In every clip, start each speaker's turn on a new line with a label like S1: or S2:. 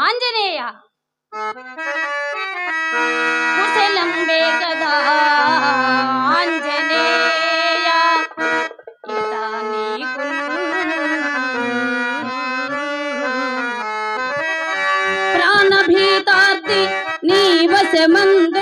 S1: ఆంజనేయ కుశలంబే కదా ఆంజనేయ ఇత నీకు ప్రాణభీతార్థి నీ వశమందున్న యయాతికి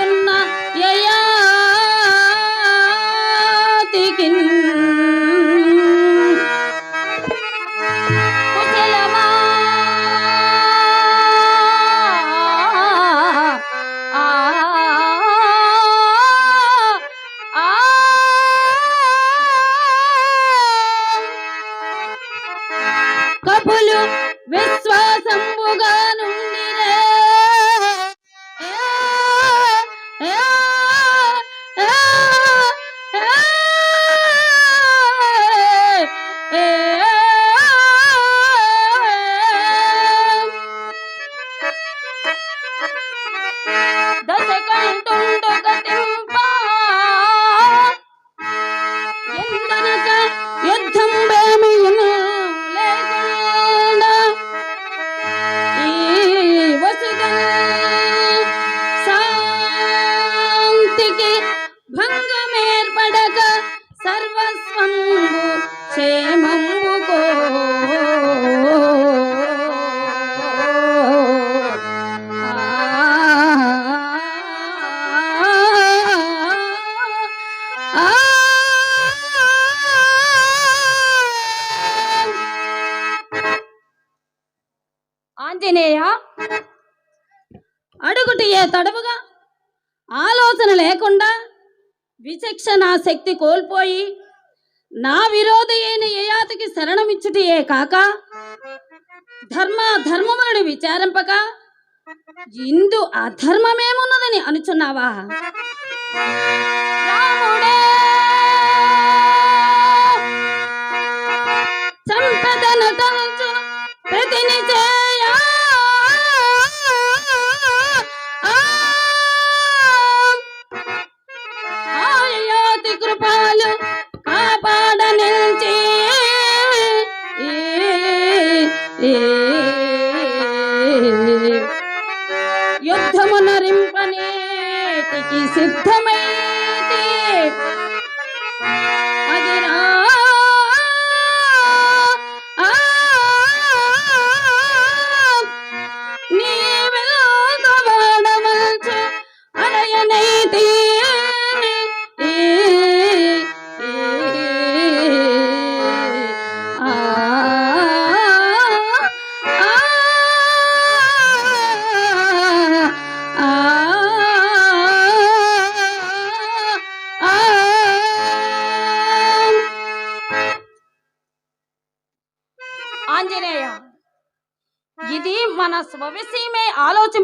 S1: ఆంజనేయ అడుగుటియే తడవుగా? ఆలోచన లేకుండా విచక్షణ శక్తి కోల్పోయి నా విరోధి అయిన యయాతికి శరణమిచ్చుటియే కాక? ధర్మ ధర్మములను విచారింపక? ఇందు అధర్మమేమున్నదని అనుచున్నావా? சித்தமே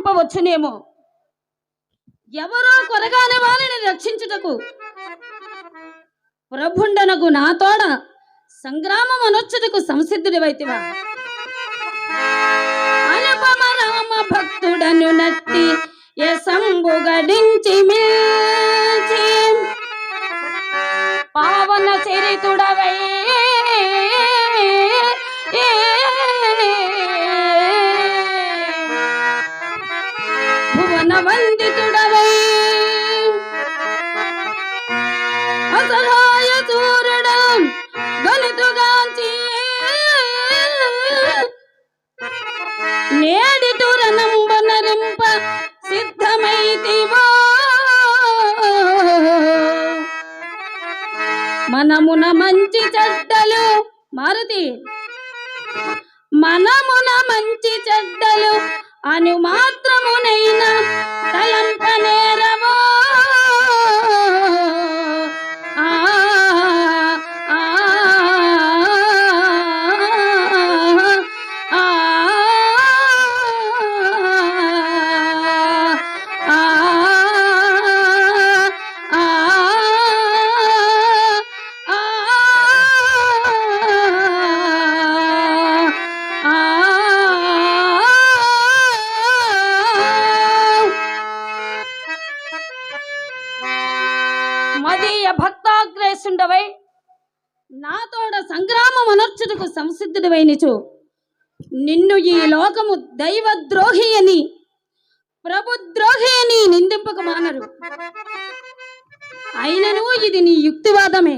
S1: ఆలోచింపవచ్చునేమో ఎవరో కొరగానే వారిని రక్షించుటకు. ప్రభుండనకు నా తోడ సంగ్రామం అనొచ్చుటకు సంసిద్ధుడివైతివా. అనుపమ రామ భక్తుడను నట్టి ఏ గడించి మిల్చి. పావన చరితుడవై భువన అసహాయ చూరడం గలుతుగాంచి నేడి తురనంబనరింప సిద్ధమైతివో. మనమున మంచి చెడ్డలు మారుతి. మనమున మంచి చెడ్డలు అను మాత్రమునైనా తలంపనేరవో భక్తాగ్రేసుండవై నిన్ను ఈ లోకము దైవద్రోహి అని ప్రభుద్రోహి అని నిందింపక మానరు అయినను ఇది నీ యుక్తివాదమే.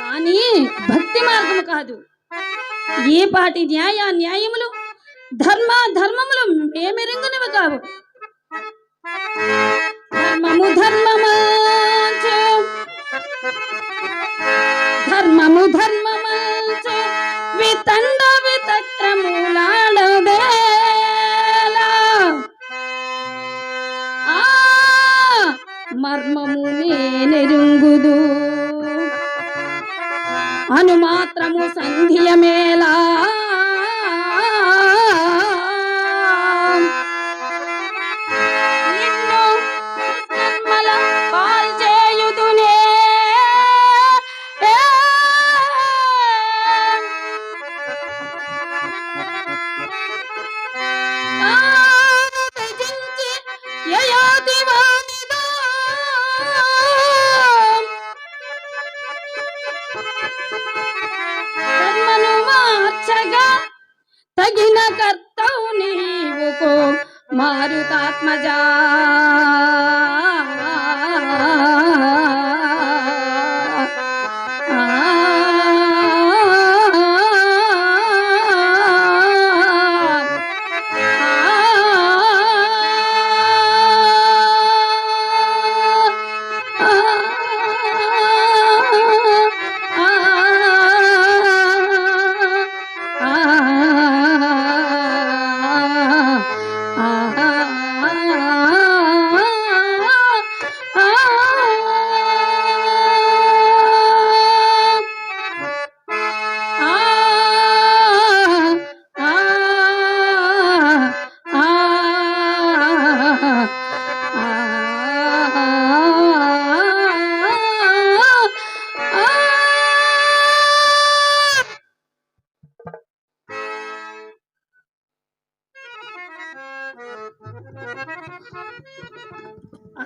S1: కానీ భక్తి మార్గము కాదు. ఏ పాటి న్యాయ న్యాయములు ధర్మ ధర్మములు మేమెరింగనివి కావు. ధర్మము ధర్మమా ధర్మము ధర్మ ತಂಡ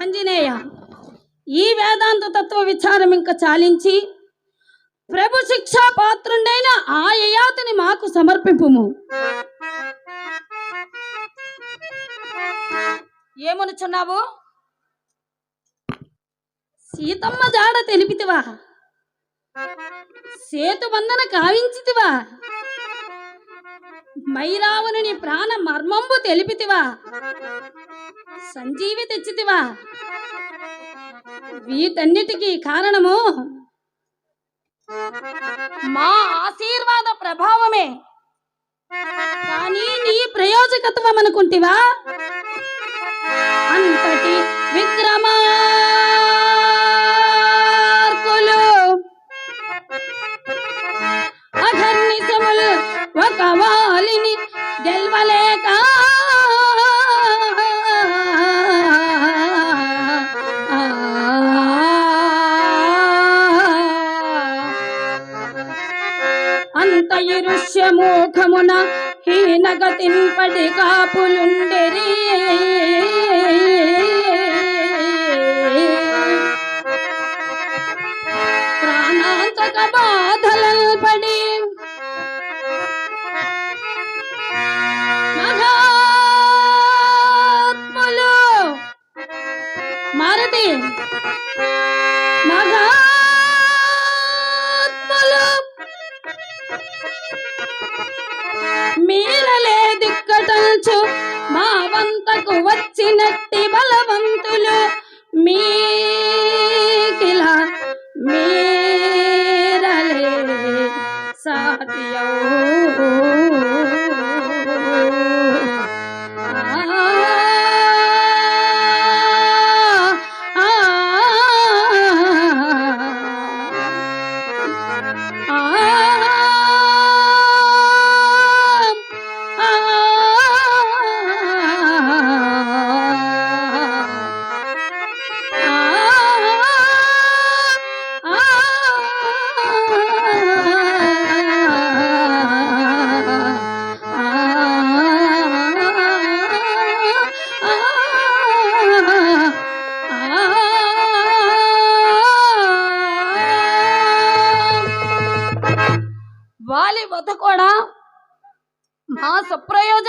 S1: ఆంజనేయ ఈ వేదాంత తత్వ విచారం ఇంకా చాలించి ప్రభు శిక్షా పాత్రుండైన ఆ యయాతిని మాకు సమర్పింపుము. ఏమనుచున్నావు? సీతమ్మ జాడ తెలిపితివా? సేతు బంధన కావించితివా? మైరావణుని ప్రాణ మర్మంబు తెలిపితివా? సంజీవి తెచ్చితివా? వీటన్నిటికీ కారణము? మా ఆశీర్వాద ప్రభావమే. కానీ నీ ప్రయోజకత్వం అనుకుంటివా ఇరుష్యమూఖమున హీనగతింపటి కాపులుండెరి. ప్రాణాంతక బాధలల్ పడి మహాత్ములు మారుతి. చేసినట్టి బలవం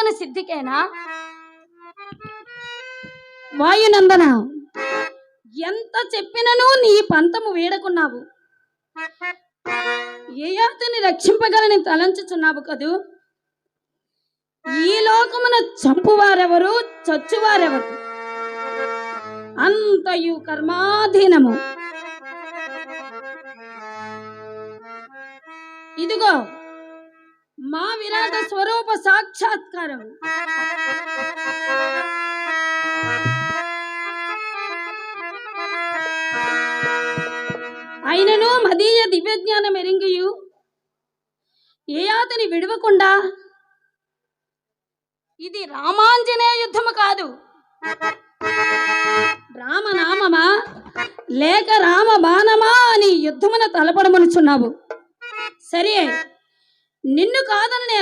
S1: వాయునందన సిద్ధికేనా? వాయునందన ఎంత చెప్పినను నీ పంతము వేడకున్నావు. యయాతిని రక్షింపగలని తలంచుచున్నావు కదూ? ఈ లోకమున చంపువారెవరు? చచ్చువారెవరు? అంతయు కర్మాధీనము. ఇదిగో మా విరాట స్వరూప సాక్షాత్కారం. ఆయనను మదీయ దివ్యజ్ఞానం ఎరింగియు. ఏ అతని విడవకుండా? ఇది రామాంజనేయ యుద్ధము కాదు. రామనామమా? లేక రామ బాణమా అని యుద్ధమున తలపడమనుచున్నావు. సరే నిన్ను కాదని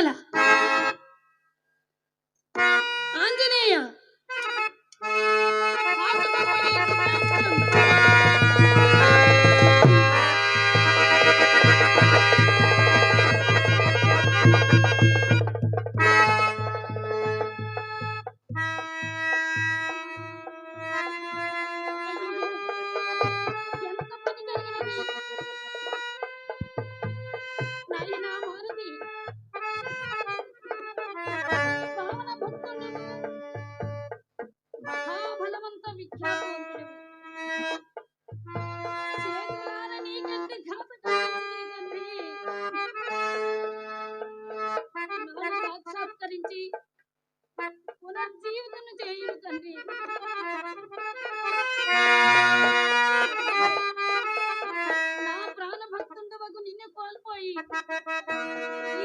S1: కోల్పోయి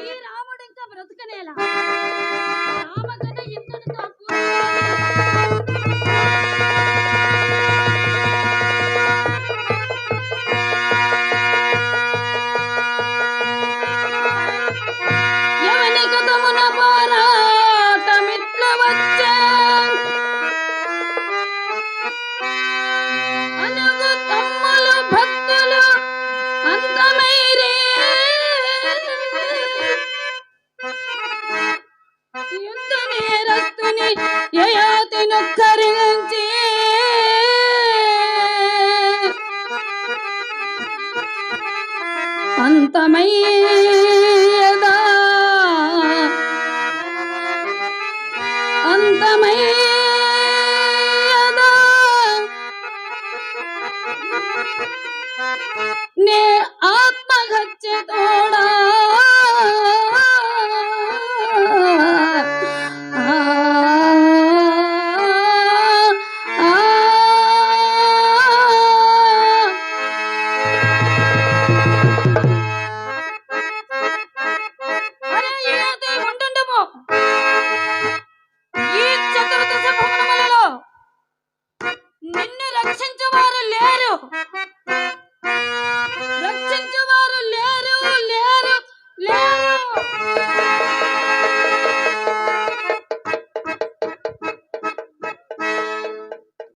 S1: ఈ రాముడు ఇంకా బ్రతకనేలా? தந்தமையே